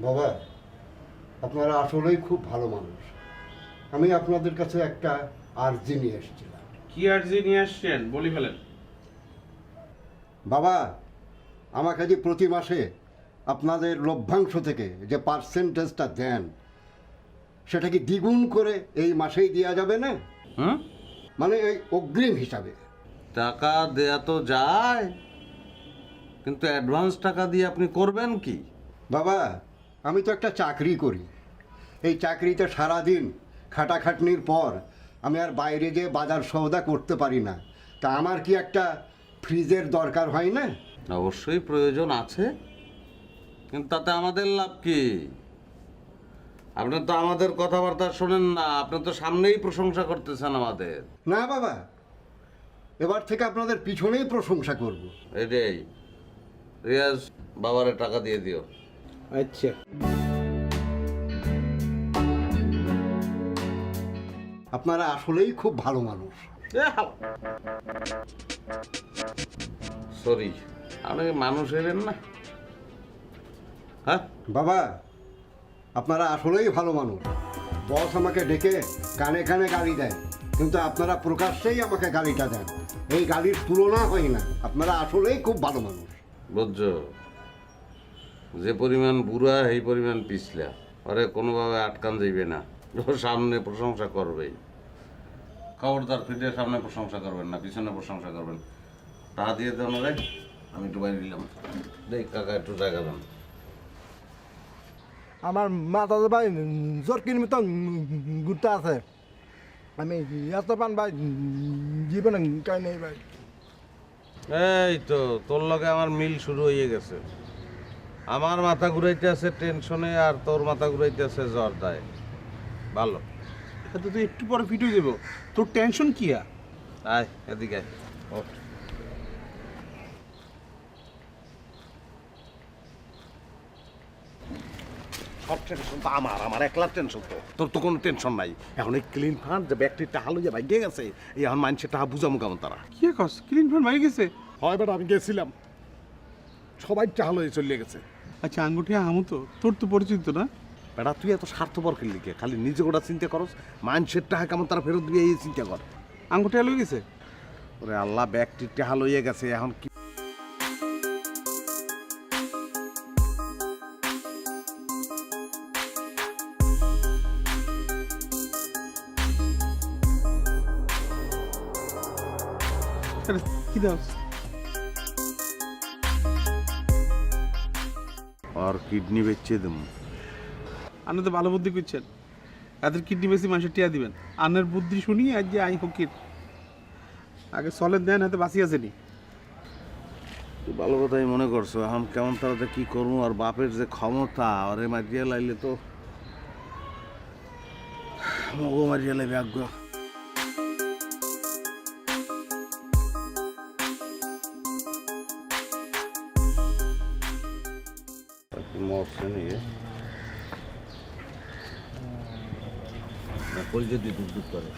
বাবা আপনারা আসলেই খুব ভালো মানুষ। আমি আপনাদের কাছে একটা আর্জি নিয়ে এসেছিলাম। কি আর্জি নিয়ে আসছেন? বলি ফেলেন। বাবা আমাকে যে প্রতি মাসে আপনাদের লভ্যাংশ থেকে যে পার্সেন্টেজটা দেন সেটা কি দ্বিগুণ করে এই মাসেই দেওয়া যাবে না? মানে এই অগ্রিম হিসাবে। টাকা দেয়া তো যায়। কিন্তু অ্যাডভান্স টাকা দিয়ে আপনি করবেন কি? বাবা আমি তো একটা চাকরি করি। এই চাকরিতে সারাদিন খাটাখাটনির পর আমি আর বাইরে গিয়ে বাজার সওদা করতে পারি না। তা আমার কি একটা ফ্রিজের দরকার হয় না? অবশ্যই প্রয়োজন আছে। কিন্তু তাতে আমাদের লাভ কি? আপনি তো আমাদের কথাবার্তা শোনেন না আপনি তো সামনেই প্রশংসা করতেছেন আমাদের। না বাবা এবার থেকে আপনাদের পিছনেই প্রশংসা করব। এটাই। রিয়াজ বাবারে টাকা দিয়ে দিও। আচ্ছা। আপনারা আসলেই খুব ভালো মানুষ। সরি আপনি মানুষ হইবেন না? হ্যাঁ? বাবা আপনারা আসলেই ভালো মানুষ। বস আমাকে ডেকে কানে কানে গালি দেয় কিন্তু আপনারা প্রকাশ্যেই আমাকে গালিটা দেন। এই গালির তুলনা হয় না। আপনারা আসলেই খুব ভালো মানুষ। বুঝছ? যে পরিমাণ বুড়া, সেই পরিমাণ পিছলা। আরে কোনোভাবে আটকান যাইবে না। সামনে প্রশংসা করবেই। খবরদার ফিরে সামনে প্রশংসা করবেন না, পিছনে প্রশংসা করবেন। তা দিয়ে দেন রে, আমি একটু বাইরে দিলাম দেখ কাকা, একটু জায়গা দেন। আমার মাথা ভাই জোরকির মতন গুটা আছে। আমি এত পান ভাই জীবনে কাই নেই ভাই। এই তো তোর লগে আমার মিল শুরু হয়ে গেছে। আমার মাথা ঘুরাইতে আছে টেনশনে আর তোর মাথা ঘুরাইতে আছে জর্দায়। ভালো। তো তুই একটু পরে ফিট হয়ে যাব। তোর টেনশন কি আয় এদিকে আয়। সব টেনশন তো আমার আমার একলার টেনশন তো। তোর তো কোনো টেনশন নাই। এখন এই ক্লিন ফান্ড যে লইয়া ভাগ্যে গেছে এই এখন মানুষের বুঝামু কেমন তারা। কি কস? ক্লিন ফান্ড মারি গেছে? হয় বেটা আমি গেছিলাম। সবাই লইয়া চলে গেছে। আচ্ছা আঙ্গুঠি আমু তো। তোর তো পরিচিত না? বেটা তুই এত স্বার্থপর খেললি কে? খালি নিজে গোটা চিন্তা করস মানুষের টাকা কেমন তারা ফেরত দিয়ে এই চিন্তা কর। আঙ্গুঠি আলো গেছে? ওরে আল্লাহ ব্যাগটি টাকা লইয়া গেছে এখন কি কি দাস আর কিডনি বেচে দেবো। আপনি তো ভালো বুদ্ধি করছেন। এদের কিডনি বেশি মানুষের টিয়া দিবেন। আন্নের বুদ্ধি শুনি আজ যে আই হকির আগে চলেন দেন হাতে বাঁচি আসেনি ভালো কথাই মনে করছ এখন কেমন তারাতে কি করব আর বাপের যে ক্ষমতা আরে মারিয়া লাইলে তো মগো মারিয়া লাইবে মরছে নিয়ে যদি দুধ দুধ করে